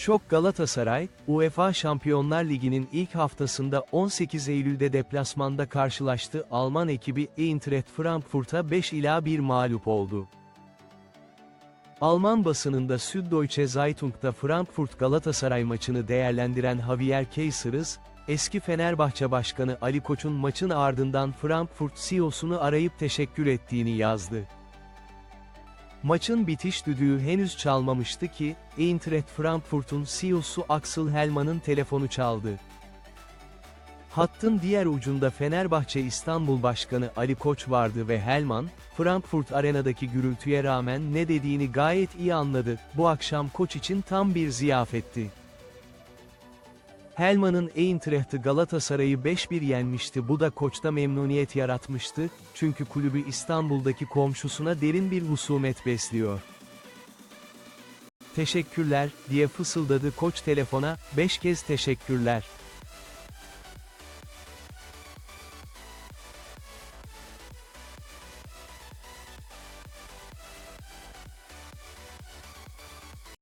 Şok Galatasaray, UEFA Şampiyonlar Ligi'nin ilk haftasında 18 Eylül'de deplasmanda karşılaştı Alman ekibi Eintracht Frankfurt'a 5 ila 1 mağlup oldu. Alman basınında Süddeutsche Zeitung'da Frankfurt Galatasaray maçını değerlendiren Javier Caceres, eski Fenerbahçe Başkanı Ali Koç'un maçın ardından Frankfurt CEO'sunu arayıp teşekkür ettiğini yazdı. Maçın bitiş düdüğü henüz çalmamıştı ki, Eintracht Frankfurt'un CEO'su Axel Hellmann'ın telefonu çaldı. Hattın diğer ucunda Fenerbahçe İstanbul Başkanı Ali Koç vardı ve Hellmann, Frankfurt arenadaki gürültüye rağmen ne dediğini gayet iyi anladı, bu akşam Koç için tam bir ziyafetti. Hellmann'ın Eintracht'ı Galatasaray'ı 5-1 yenmişti bu da Koç'ta memnuniyet yaratmıştı, çünkü kulübü İstanbul'daki komşusuna derin bir husumet besliyor. Teşekkürler, diye fısıldadı Koç telefona, 5 kez teşekkürler.